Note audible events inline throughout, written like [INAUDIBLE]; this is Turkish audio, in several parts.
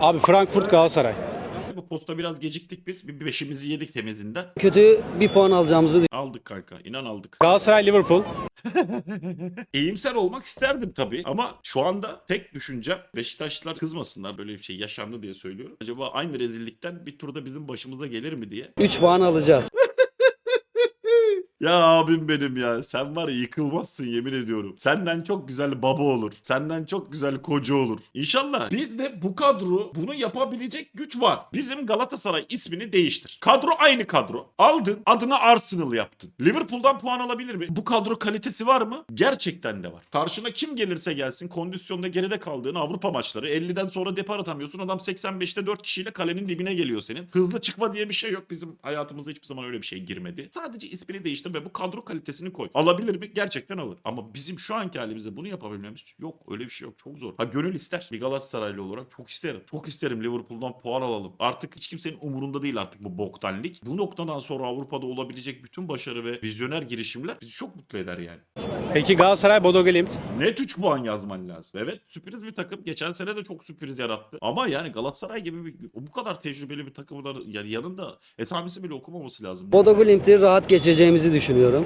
Abi Frankfurt Galatasaray. Bu posta biraz geciktik biz. Bir beşimizi yedik temizinden. Kötü bir puan alacağımızı Aldık kanka. inan aldık. Galatasaray Liverpool. [LAUGHS] Eğimsel olmak isterdim tabii ama şu anda tek düşüncem Beşiktaşlılar kızmasınlar böyle bir şey yaşandı diye söylüyorum. Acaba aynı rezillikten bir turda bizim başımıza gelir mi diye. 3 puan alacağız. Ya abim benim ya sen var ya yıkılmazsın yemin ediyorum. Senden çok güzel baba olur. Senden çok güzel koca olur. İnşallah bizde bu kadro bunu yapabilecek güç var. Bizim Galatasaray ismini değiştir. Kadro aynı kadro. Aldın adına Arsenal yaptın. Liverpool'dan puan alabilir mi? Bu kadro kalitesi var mı? Gerçekten de var. Karşına kim gelirse gelsin kondisyonda geride kaldığın Avrupa maçları 50'den sonra depar atamıyorsun. Adam 85'te 4 kişiyle kalenin dibine geliyor senin. Hızlı çıkma diye bir şey yok. Bizim hayatımıza hiçbir zaman öyle bir şey girmedi. Sadece ismini değiştir ve bu kadro kalitesini koy. Alabilir mi? Gerçekten alır. Ama bizim şu anki halimizde bunu yapabilmemiz yok. Öyle bir şey yok. Çok zor. Ha gönül ister. Bir Galatasaraylı olarak çok isterim. Çok isterim Liverpool'dan puan alalım. Artık hiç kimsenin umurunda değil artık bu boktan lig. Bu noktadan sonra Avrupa'da olabilecek bütün başarı ve vizyoner girişimler bizi çok mutlu eder yani. Peki Galatasaray Bodo Glimt. Net 3 puan yazman lazım. Evet sürpriz bir takım. Geçen sene de çok sürpriz yarattı. Ama yani Galatasaray gibi bir, bu kadar tecrübeli bir takımın yani yanında esamesi bile okumaması lazım. Bodo Glimt'i rahat geçeceğimizi düşünüyorum.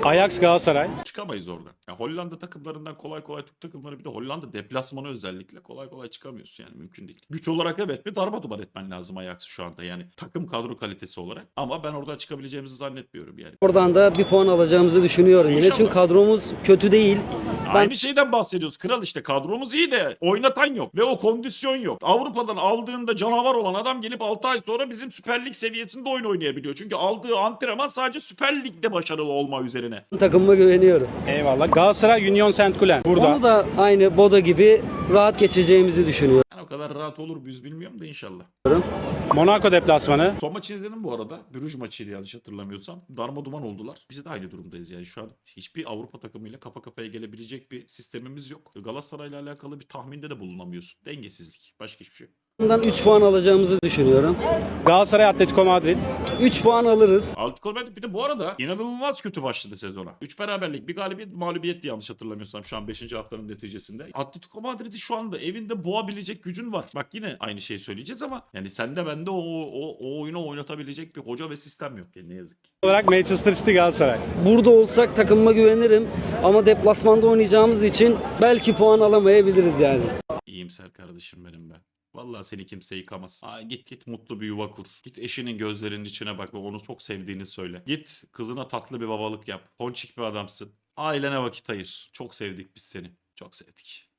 Ajax Galatasaray. Çıkamayız oradan. Ya Hollanda takımlarından kolay kolay Türk takımları bir de Hollanda deplasmanı özellikle kolay kolay çıkamıyorsun yani mümkün değil. Güç olarak evet bir darma duman etmen lazım Ajax'ı şu anda yani takım kadro kalitesi olarak. Ama ben oradan çıkabileceğimizi zannetmiyorum yani. Oradan da bir puan alacağımızı düşünüyorum yine. İnşallah. Çünkü kadromuz kötü değil. Aynı şeyden bahsediyoruz. Kral işte kadromuz iyi de oynatan yok ve o kondisyon yok. Avrupa'dan aldığında canavar olan adam gelip 6 ay sonra bizim Süper Lig seviyesinde oyun oynayabiliyor. Çünkü aldığı antrenman sadece Süper Lig'de başarılı olma üzerine. Takımıma güveniyorum. Eyvallah. Galatasaray Union Saint Kulen. Burada. Onu da aynı Bodo gibi rahat geçeceğimizi düşünüyorum. Kadar rahat olur muyuz bilmiyorum da inşallah. Monaco deplasmanı. Son maçı izledim bu arada. Brüj maçıydı yanlış hatırlamıyorsam. Darma duman oldular. Biz de aynı durumdayız yani şu an. Hiçbir Avrupa takımıyla kafa kafaya gelebilecek bir sistemimiz yok. Galatasaray'la alakalı bir tahminde de bulunamıyorsun. Dengesizlik. Başka hiçbir şey yok. Bundan 3 puan alacağımızı düşünüyorum. Galatasaray Atletico Madrid. 3 puan alırız. Atletico Madrid bir de bu arada inanılmaz kötü başladı sezona. 3 beraberlik bir galibiyet mağlubiyet yanlış hatırlamıyorsam şu an 5. haftanın neticesinde. Atletico Madrid'i şu anda evinde boğabilecek gücün var. Bak yine aynı şeyi söyleyeceğiz ama yani sende bende o, o, o oyunu oynatabilecek bir hoca ve sistem yok. Yani ne yazık ki. Olarak Manchester City Galatasaray. Burada olsak takımıma güvenirim. Ama deplasmanda oynayacağımız için belki puan alamayabiliriz yani. İyimser kardeşim benim ben. Vallahi seni kimse yıkamaz. Aa, git git mutlu bir yuva kur. Git eşinin gözlerinin içine bak ve onu çok sevdiğini söyle. Git kızına tatlı bir babalık yap. Ponçik bir adamsın. Ailene vakit ayır. Çok sevdik biz seni. Çok sevdik.